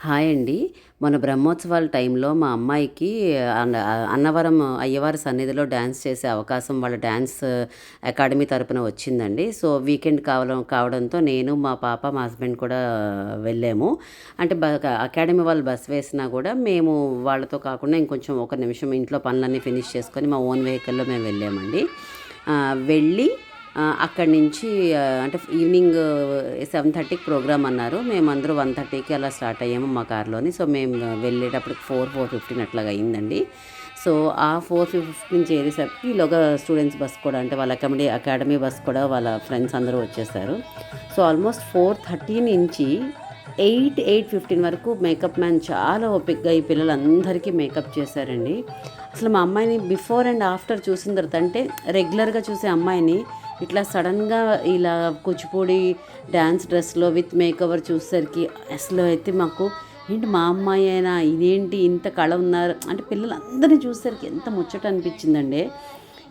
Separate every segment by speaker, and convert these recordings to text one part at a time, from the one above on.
Speaker 1: Hi అండి. మన బ్రహ్మోత్సవాల టైంలో మా అమ్మాయికి అన్న అన్నవరం అయ్యవారి సన్నిధిలో డ్యాన్స్ చేసే అవకాశం వాళ్ళ డ్యాన్స్ అకాడమీ తరపున వచ్చిందండి. సో వీకెండ్ కావడం కావడంతో నేను మా పాప మా హస్బెండ్ కూడా వెళ్ళాము. అంటే బ అకాడమీ వాళ్ళు బస్ వేసినా కూడా మేము వాళ్ళతో కాకుండా ఇంకొంచెం ఒక నిమిషం ఇంట్లో పనులన్నీ ఫినిష్ చేసుకొని మా ఓన్ వెహికల్లో మేము వెళ్ళామండి. వెళ్ళి అక్కడి నుంచి అంటే ఈవినింగ్ సెవెన్ థర్టీకి ప్రోగ్రామ్ అన్నారు. మేమందరూ వన్ థర్టీకి అలా స్టార్ట్ అయ్యాము మా కార్లోని. సో మేము వెళ్ళేటప్పుడు ఫోర్ ఫోర్ ఫిఫ్టీన్ అట్లాగా అయిందండి. సో ఆ ఫోర్ ఫిఫ్టీన్ చేరేసరికి ఈలోగా స్టూడెంట్స్ బస్ కూడా అంటే వాళ్ళ అకాడమీ అకాడమీ బస్ కూడా వాళ్ళ ఫ్రెండ్స్ అందరూ వచ్చేసారు. సో ఆల్మోస్ట్ ఫోర్ థర్టీ నుంచి ఎయిట్ ఎయిట్ ఫిఫ్టీన్ వరకు మేకప్ మ్యాన్ చాలా ఓపిక్గా ఈ పిల్లలందరికీ మేకప్ చేశారండి. అసలు మా అమ్మాయిని బిఫోర్ అండ్ ఆఫ్టర్ చూసిన తర్వాత అంటే రెగ్యులర్గా చూసే అమ్మాయిని ఇట్లా సడన్గా ఇలా కూచిపూడి డ్యాన్స్ డ్రెస్లో విత్ మేకవర్ చూసేసరికి అసలు అయితే మాకు ఏంటి మా అమ్మాయి అయినా ఇదేంటి ఇంత కళ ఉన్నారు అంటే పిల్లలందరినీ చూసేసరికి ఎంత ముచ్చట అనిపించిందండి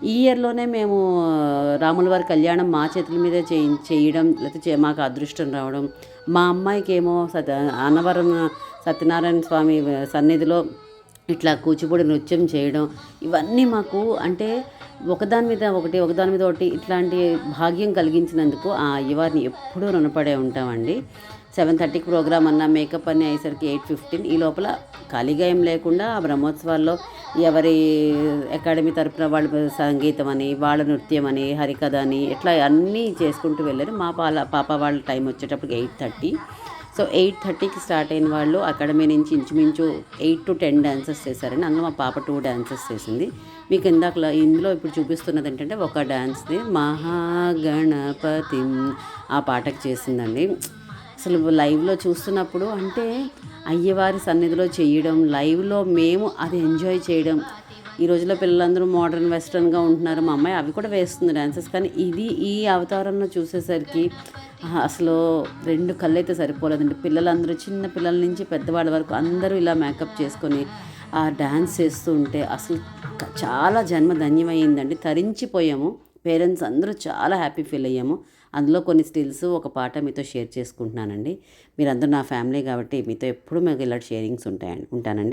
Speaker 1: ఈ ఇయర్లోనే మేము రాముల వారి కళ్యాణం మా చేతుల మీదే చేయి చేయడం లేకపోతే మాకు అదృష్టం రావడం. మా అమ్మాయికి ఏమో సత్య అన్నవరం సత్యనారాయణ స్వామి సన్నిధిలో ఇట్లా కూచిపూడి నృత్యం చేయడం. ఇవన్నీ మాకు అంటే ఒకదాని మీద ఒకటి ఒకదాని మీద ఒకటి ఇట్లాంటి భాగ్యం కలిగించినందుకు ఆ అయ్యవారిని ఎప్పుడూ రుణపడే ఉంటామండి. సెవెన్ థర్టీకి ప్రోగ్రామ్ అన్న మేకప్ అని అయ్యేసరికి ఎయిట్ ఫిఫ్టీన్. ఈ లోపల ఖాళీగా ఏం లేకుండా ఆ బ్రహ్మోత్సవాల్లో ఎవరి అకాడమీ తరపున వాళ్ళ సంగీతం అని వాళ్ళ నృత్యం అని హరికథ అని ఇట్లా అన్నీ చేసుకుంటూ వెళ్ళారు. మా పాల పాప వాళ్ళ టైం వచ్చేటప్పటికి ఎయిట్ థర్టీ. సో ఎయిట్ థర్టీకి స్టార్ట్ అయిన వాళ్ళు అకాడమీ నుంచి ఇంచుమించు ఎయిట్ టు టెన్ డ్యాన్సెస్ చేశారండి అందులో మా పాప టూ డ్యాన్సెస్ చేసింది. మీకు ఇందాక ఇందులో ఇప్పుడు చూపిస్తున్నది ఏంటంటే ఒక డ్యాన్స్ది మహాగణపతి ఆ పాటకు చేసిందండి. అసలు లైవ్లో చూస్తున్నప్పుడు అంటే అయ్యవారి సన్నిధిలో చేయడం లైవ్లో మేము అది ఎంజాయ్ చేయడం ఈ రోజుల్లో పిల్లలందరూ మోడర్న్ వెస్ట్రన్గా ఉంటున్నారు. మా అమ్మాయి అవి కూడా వేస్తుంది డ్యాన్సెస్ కానీ ఇది ఈ అవతారంలో చూసేసరికి అసలు రెండు కళ్ళు అయితే సరిపోలేదండి. పిల్లలందరూ చిన్న పిల్లల నుంచి పెద్దవాళ్ళ వరకు అందరూ ఇలా మేకప్ చేసుకొని ఆ డ్యాన్స్ చేస్తూ ఉంటే అసలు చాలా జన్మ ధన్యమైందండి తరించిపోయాము. పేరెంట్స్ అందరూ చాలా హ్యాపీ ఫీల్ అయ్యాము. అందులో కొన్ని స్టిల్స్ ఒక పాట మీతో షేర్ చేసుకుంటున్నానండి. మీరందరూ నా ఫ్యామిలీ కాబట్టి మీతో ఎప్పుడు మాకు ఇలాంటి షేరింగ్స్ ఉంటాయండి ఉంటానండి.